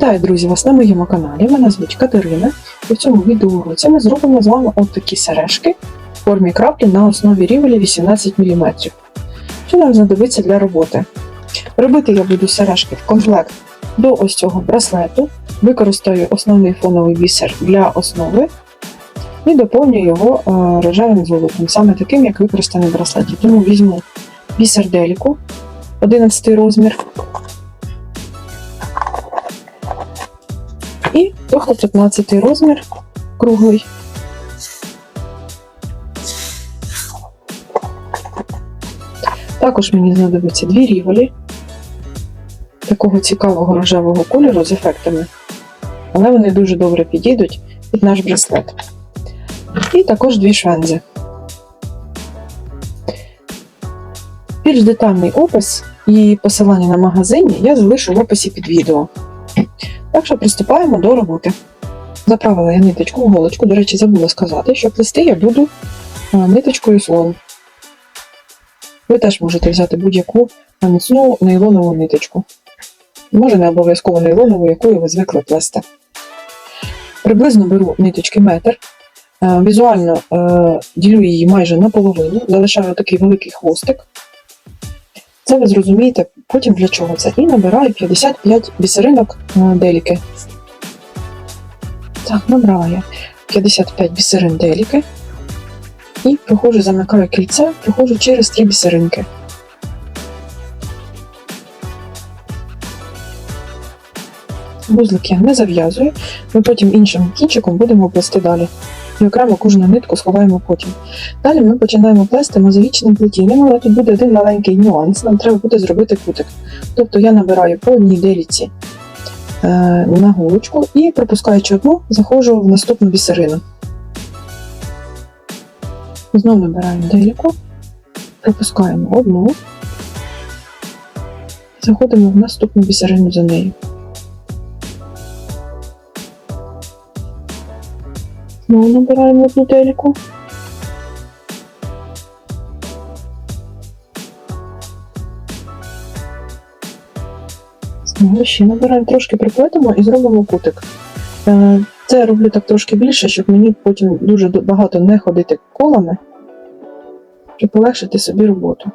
Вітаю, друзі, вас на моєму каналі. Мене звуть Катерина, і в цьому відеоуроці ми зробимо з вами от такі сережки в формі краплі на основі рівелі 18 мм. Що нам знадобиться для роботи? Робити я буду сережки в комплект до ось цього браслету, використаю основний фоновий бісер для основи і доповню його е, рожевим золотом, саме таким, як використаний в браслеті. Тому візьму бісер деліку 11 розмір. І трохи 15 розмір круглий. Також мені знадобиться дві рівелі такого цікавого рожевого кольору з ефектами, але вони дуже добре підійдуть під наш браслет. І також дві швензи. Більш детальний опис і посилання на магазині я залишу в описі під відео. Так що приступаємо до роботи. Заправила я ниточку в голочку. До речі, забула сказати, що плести я буду ниточкою слон. Ви теж можете взяти будь-яку міцну нейлонову ниточку. Може не обов'язково нейлонову, якою ви звикли плести. Приблизно беру ниточки метр. Е, Візуально е, ділю її майже наполовину, залишаю такий великий хвостик. Це ви зрозумієте потім для чого це. І набираю 55 бісеринок деліки. Так, набрала я 55 бісерин деліки. І проходжу, замикаю кільце, проходжу через 3 бісеринки. Вузлик я не зав'язую, ми потім іншим кінчиком будемо плести далі. І окремо кожну нитку сховаємо потім. Далі ми починаємо плести мозаїчним плетінням, але тут буде один маленький нюанс. Нам треба буде зробити кутик. Тобто я набираю по одній деліці е, на голочку і пропускаючи одну, заходжу в наступну бісерину. Знову набираємо деліку, пропускаємо одну, заходимо в наступну бісерину за нею. Знову набираємо одну деліку. Знову ще набираємо трошки приплетемо і зробимо кутик. Е, Це я роблю так трошки більше, щоб мені потім дуже багато не ходити колами, щоб полегшити собі роботу.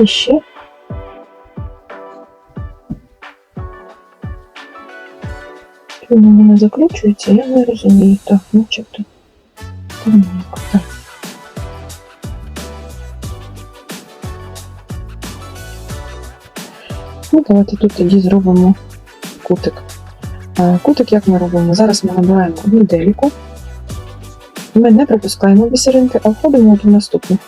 І ще. Чому воно не закручується, я не розумію. Так, начебто. Так. Ну, давайте тут тоді зробимо кутик. Е, Кутик як ми робимо? Зараз ми набираємо одну. Ми не пропускаємо бісеринки, а входимо в наступну.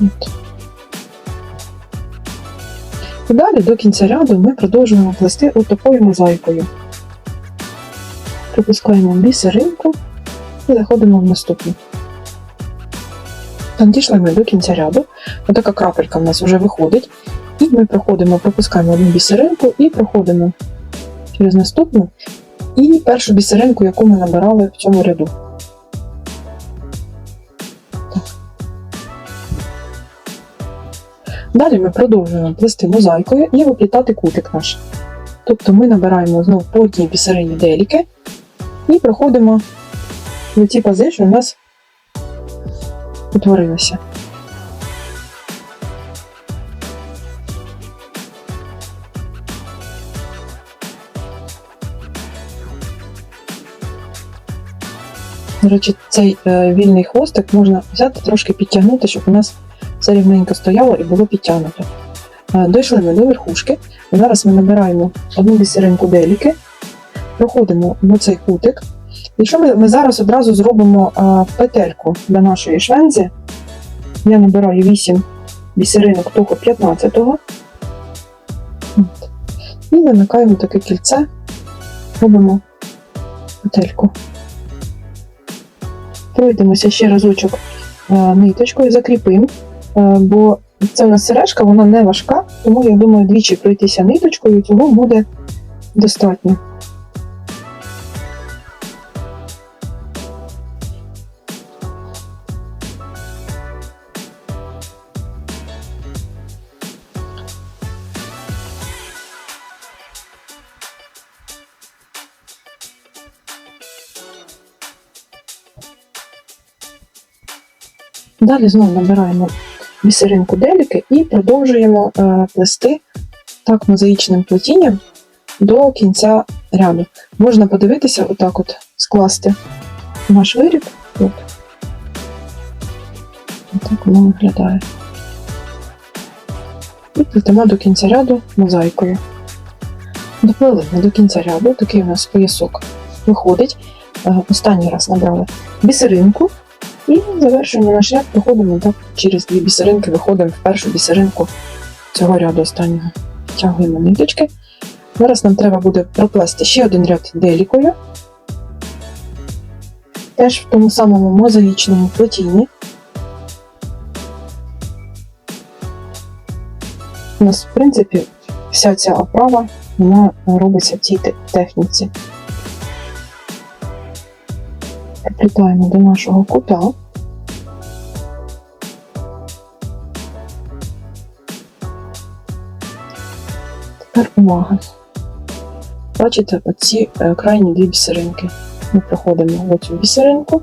От. Далі до кінця ряду ми продовжуємо плести такою мозаїкою. Пропускаємо бісеринку і заходимо в наступну. Так, дійшли ми до кінця ряду. Отака крапелька в нас вже виходить. І ми проходимо, пропускаємо одну бісеринку і проходимо через наступну і першу бісеринку, яку ми набирали в цьому ряду. Далі ми продовжуємо плести мозаїкою і виплітати кутик наш. Тобто ми набираємо знову по одній бісерині деліки і проходимо в ті пази, що у нас утворилися. До речі, цей е, вільний хвостик можна взяти трошки підтягнути, щоб у нас все рівненько стояло і було підтягнуто. Е, дійшли ми до верхушки. Зараз ми набираємо одну бісеринку деліки, проходимо в цей кутик. Якщо ми, ми зараз одразу зробимо е, петельку для нашої швензи, я набираю 8 бісеринок того 15-го. І вимикаємо таке кільце, робимо петельку. Пройдемося ще разочок е, ниточкою, закріпимо, Е, бо це у нас сережка, вона не важка, тому я думаю, двічі пройтися ниточкою, цього буде достатньо. Далі знову набираємо бісеринку деліки і продовжуємо е, плести так мозаїчним плетінням до кінця ряду. Можна подивитися, отак от скласти наш виріб. От. Отак воно виглядає. І плетемо до кінця ряду мозаїкою. Доплили ми до кінця ряду, такий у нас поясок виходить. Е, Останній раз набрали бісеринку і завершуємо наш ряд, проходимо так через дві бісеринки, виходимо в першу бісеринку цього ряду останнього. Втягуємо ниточки. Зараз нам треба буде проплести ще один ряд делікою. Теж в тому самому мозаїчному плетінні. У нас, в принципі, вся ця оправа вона робиться в цій техніці. Приплітаємо до нашого кута. Тепер увага. Бачите, оці е, крайні дві бісеринки. Ми проходимо в оцю бісеринку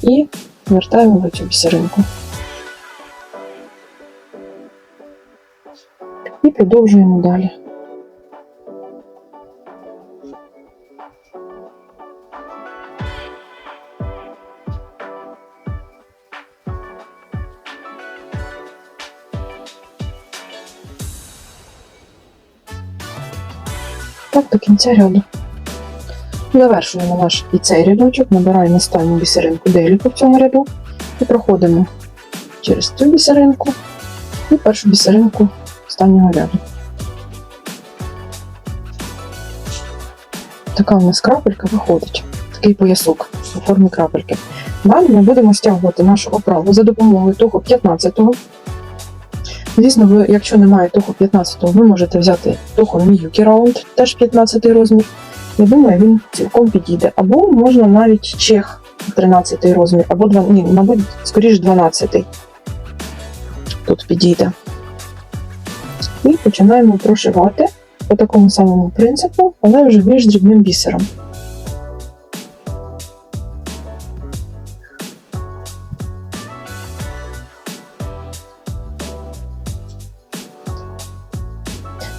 і вертаємо в оцю бісеринку. І продовжуємо далі. Так до кінця ряду. Завершуємо наш і цей рядочок, набираємо останню бісеринку деліку в цьому ряду і проходимо через цю бісеринку і першу бісеринку останнього ряду. Така у нас крапелька виходить, такий поясок у формі крапельки. Далі ми будемо стягувати нашу оправу за допомогою того 15-го. Звісно, ви, якщо немає того 15-го, ви можете взяти того Miyuki Round, теж 15 розмір. Я думаю, він цілком підійде. Або можна навіть чех 13 розмір, або 2, ні, мабуть, скоріш 12 тут підійде. І починаємо прошивати по такому самому принципу, але вже більш дрібним бісером.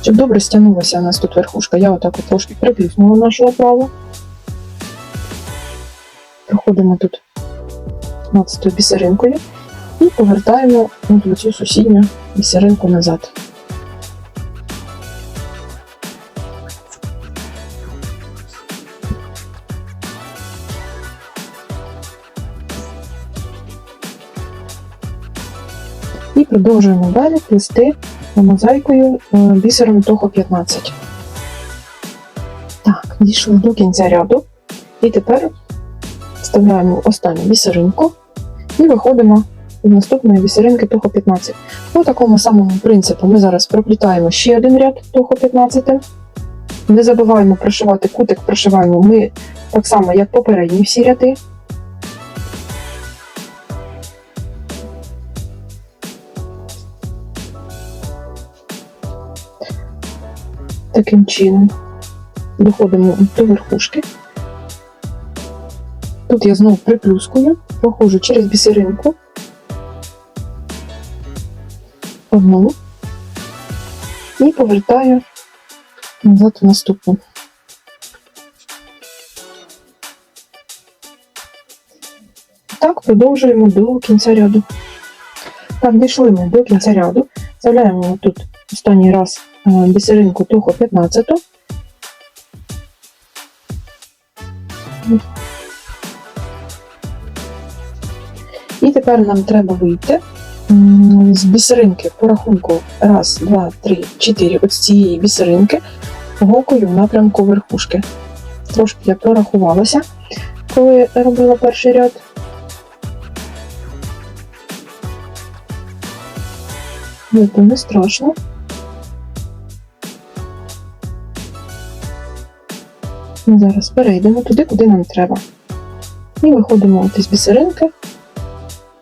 Щоб добре стягнулася у нас тут верхушка, я отак от трошки приплюснула нашу оправу. Проходимо тут 15 бісеринкою і повертаємо в цю сусідню бісеринку назад. І продовжуємо далі плести мозаїкою е, бісером того 15. Так, дійшли до кінця ряду. І тепер вставляємо останню бісеринку і виходимо з наступної бісеринки того 15. По такому самому принципу ми зараз проплітаємо ще один ряд того 15. Не забуваємо прошивати кутик, прошиваємо ми так само, як попередні всі ряди. Таким чином доходимо до верхушки. Тут я знову приплюскую, проходжу через бісеринку. Одну і повертаю назад в наступну. Так, продовжуємо до кінця ряду. Так, дійшли ми до кінця ряду. Вставляємо тут останній раз бісеринку того 15. І тепер нам треба вийти з бісеринки по рахунку раз, два, три, чотири ось цієї бісеринки голкою в напрямку верхушки. Трошки я прорахувалася, коли робила перший ряд. То не страшно. Ми зараз перейдемо туди, куди нам треба. І виходимо от із бісеринки.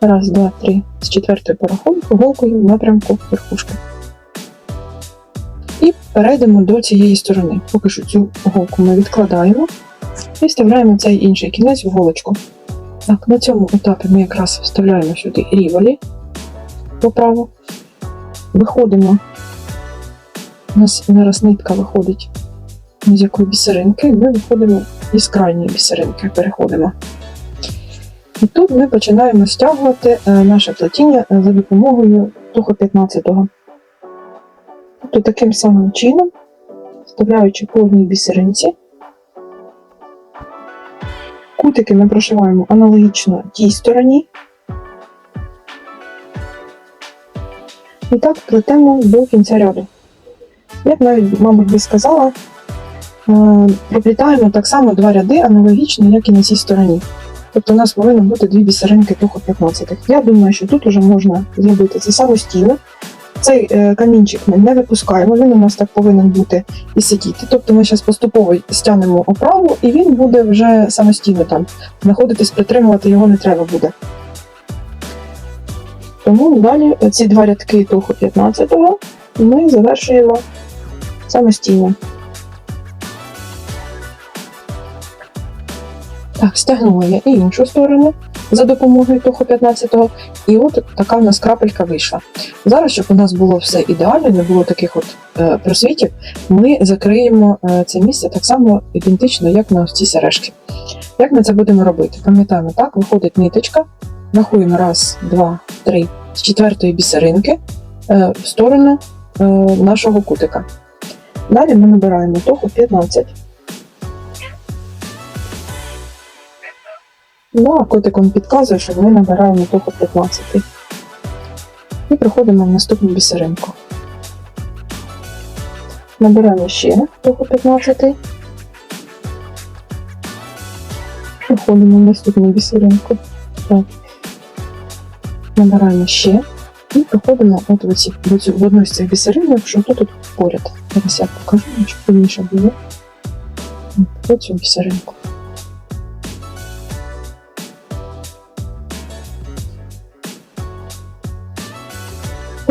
Раз, два, три. З четвертої по рахунку голкою в напрямку верхушки. І перейдемо до цієї сторони. Поки що цю голку ми відкладаємо і вставляємо цей інший кінець в голочку. Так, на цьому етапі ми якраз вставляємо сюди ріволі поправу. Виходимо. У нас зараз нитка виходить з якої бісеринки, ми виходимо із крайньої бісеринки, переходимо. І тут ми починаємо стягувати е, наше плетіння е, за допомогою того 15-го. Тобто таким самим чином, вставляючи по одній бісеринці, кутики ми прошиваємо аналогічно тій стороні. І так плетемо до кінця ряду. Як навіть, мабуть, би сказала, е, проплітаємо так само два ряди аналогічно, як і на цій стороні. Тобто у нас повинно бути дві бісеринки того 15 Я думаю, що тут вже можна зробити це самостійно. Цей е, камінчик ми не випускаємо, він у нас так повинен бути і сидіти. Тобто ми зараз поступово стягнемо оправу, і він буде вже самостійно там знаходитись, притримувати його не треба буде. Тому далі ці два рядки того 15-го ми завершуємо самостійно. Так, стягнула я і іншу сторону за допомогою того 15-го, і от така в нас крапелька вийшла. Зараз, щоб у нас було все ідеально, не було таких от е, просвітів, ми закриємо е, це місце так само ідентично, як на ось ці сережки. Як ми це будемо робити? Пам'ятаємо, так, виходить ниточка, рахуємо раз, два, три з четвертої бісеринки е, в сторону е, нашого кутика. Далі ми набираємо того 15. Ну, а котиком підказує, що ми набираємо того 15. І приходимо в наступну бісеринку. Набираємо ще того 15. Приходимо в наступну бісеринку. Так. Набираємо ще. І проходимо от в, ці, в, цю, в одну з цих бісеринок, що тут, поряд. Зараз я покажу, щоб повніше було. От цю бісеринку.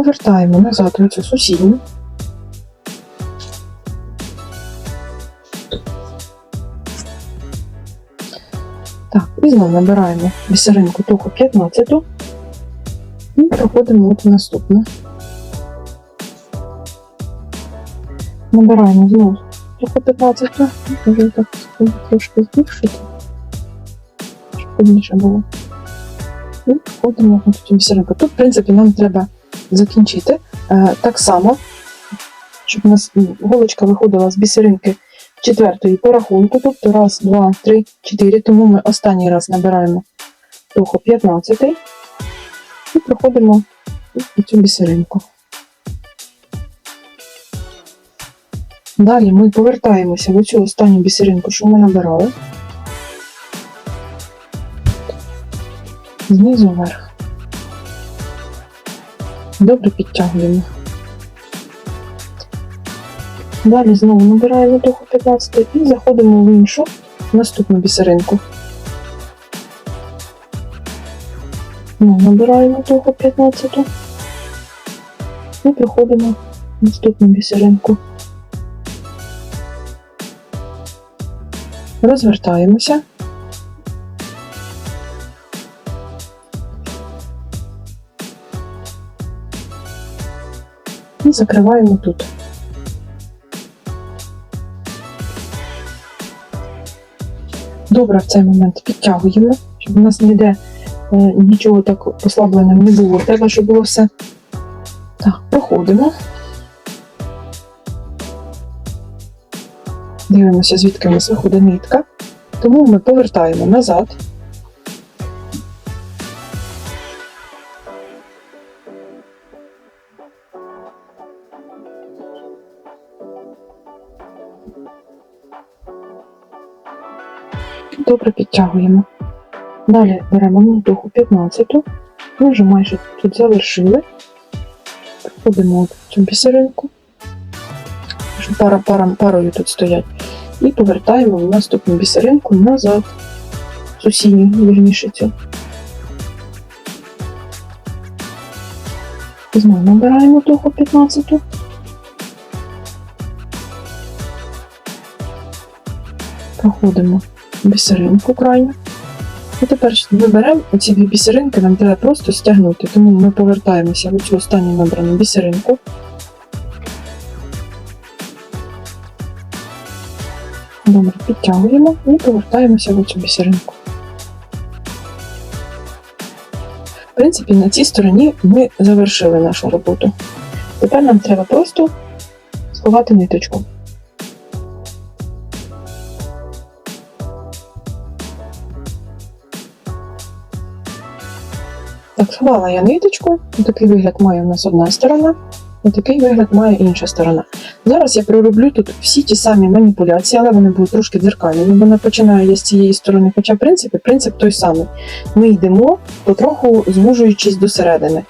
Повертаємо назад в цю сусідню. Так, і знову набираємо бісеринку того 15 і проходимо от в наступну. Набираємо знову того 15 може так трошки збільшити, щоб повніше було. І проходимо от цю бісеринку. Тут, в принципі, нам треба закінчити. Е, так само, щоб у нас голочка виходила з бісеринки четвертої по рахунку, тобто раз, два, три, чотири. Тому ми останній раз набираємо того 15 і проходимо цю бісеринку. Далі ми повертаємося в цю останню бісеринку, що ми набирали. Знизу вверх. Добре підтягуємо. Далі знову набираємо того 15 і заходимо в іншу наступну бісеринку. Знову набираємо того 15 і проходимо наступну бісеринку. Розвертаємося. І закриваємо тут. Добре в цей момент підтягуємо, щоб у нас ніде е, нічого так послабленим не було. Треба, щоб було все. Так, проходимо. Дивимося, звідки у нас виходить нитка. Тому ми повертаємо назад. Добре підтягуємо. Далі беремо мотуху 15. Ми вже майже тут завершили. Проходимо от цю бісеринку, пара, пара, парою тут стоять. І повертаємо в наступну бісеринку назад. Сусідню, вірніше цю. Знову набираємо туху 15. Проходимо бісеринку крайню. І тепер ми беремо оці дві бісеринки, нам треба просто стягнути. Тому ми повертаємося в цю останню набрану бісеринку. Добре, підтягуємо і повертаємося в цю бісеринку. В принципі, на цій стороні ми завершили нашу роботу. Тепер нам треба просто сховати ниточку. Сховала я ниточку, такий вигляд має у нас одна сторона, і такий вигляд має інша сторона. Зараз я пророблю тут всі ті самі маніпуляції, але вони будуть трошки дзеркальні. Бо не починаю я з цієї сторони, хоча в принципі принцип той самий. Ми йдемо потроху звужуючись до середини.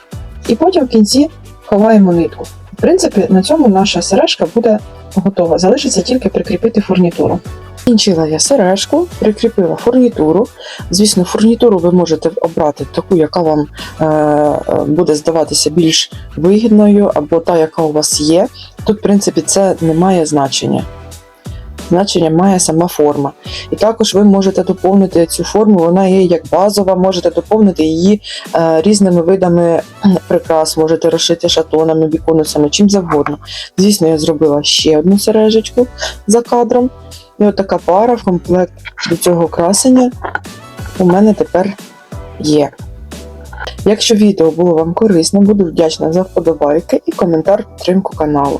І потім в кінці ховаємо нитку. В принципі, на цьому наша сережка буде готова. Залишиться тільки прикріпити фурнітуру. Кінчила я сережку, прикріпила фурнітуру. Звісно, фурнітуру ви можете обрати таку, яка вам е, е, буде здаватися більш вигідною, або та, яка у вас є. Тут, в принципі, це не має значення. Значення має сама форма. І також ви можете доповнити цю форму, вона є як базова, можете доповнити її е, різними видами прикрас, можете розшити шатонами, біконусами, чим завгодно. Звісно, я зробила ще одну сережечку за кадром. І отака така пара в комплект до цього красення у мене тепер є. Якщо відео було вам корисним, буду вдячна за вподобайки і коментар підтримку каналу.